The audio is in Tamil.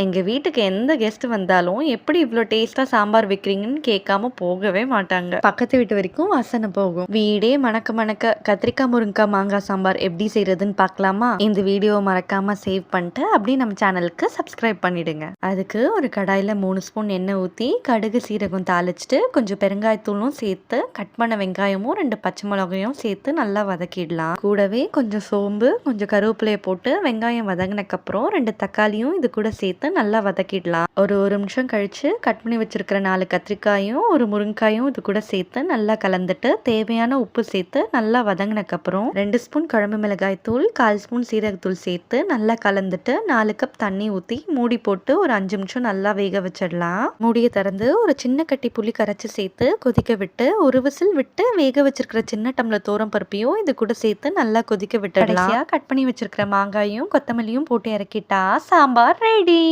எங்கள் வீட்டுக்கு எந்த கெஸ்ட் வந்தாலும் எப்படி இவ்வளோ டேஸ்ட்டாக சாம்பார் வைக்கிறீங்கன்னு கேட்காம போகவே மாட்டாங்க. பக்கத்து வீட்டு வரைக்கும் வாசனை போகும். வீடே மணக்க மணக்க கத்திரிக்காய் முருங்கக்காய் மாங்காய் சாம்பார் எப்படி செய்யறதுன்னு பார்க்கலாமா? இந்த வீடியோவை மறக்காம சேவ் பண்ணிட்டு அப்படியே நம்ம சேனலுக்கு சப்ஸ்கிரைப் பண்ணிடுங்க. அதுக்கு ஒரு கடாயில் மூணு ஸ்பூன் எண்ணெய் ஊற்றி கடுகு சீரகம் தாளிச்சிட்டு கொஞ்சம் பெருங்காயத்தூளும் சேர்த்து கட் பண்ண வெங்காயமும் ரெண்டு பச்சை மிளகாயும் சேர்த்து நல்லா வதக்கிடலாம். கூடவே கொஞ்சம் சோம்பு கொஞ்சம் கருவேப்பிலையை போட்டு வெங்காயம் வதங்கினக்கப்புறம் ரெண்டு தக்காளியும் இது கூட சேர்த்து நல்லா வதக்கிடலாம். ஒரு ஒரு நிமிஷம் கழித்து கட் பண்ணி வச்சுருக்கிற நாலு கத்திரிக்காயும் ஒரு முருங்காயும் இது கூட சேர்த்து நல்லா கலந்துட்டு தேவையான உப்பு சேர்த்து நல்லா வதங்கினக்கப்புறம் ரெண்டு ஸ்பூன் குழம்பு மிளகாய் தூள் கால் ஸ்பூன் சீரகத்தூள் சேர்த்து நல்லா கலந்துட்டு நாலு கப் தண்ணி ஊற்றி மூடி போட்டு ஒரு அஞ்சு நிமிஷம் நல்லா வேக வச்சிடலாம். மூடியை திறந்து ஒரு சின்ன கட்டி புளி கரைச்சி சேர்த்து கொதிக்க விட்டு ஒரு விசில் விட்டு வேக வச்சிருக்கிற சின்ன டம்ளர் தோரம் பருப்பையும் இது கூட சேர்த்து நல்லா கொதிக்க விட்டுடலாம். கட் பண்ணி வச்சிருக்கிற மாங்காயும் கொத்தமல்லியும் போட்டு இறக்கிட்டா சாம்பார் ரெடி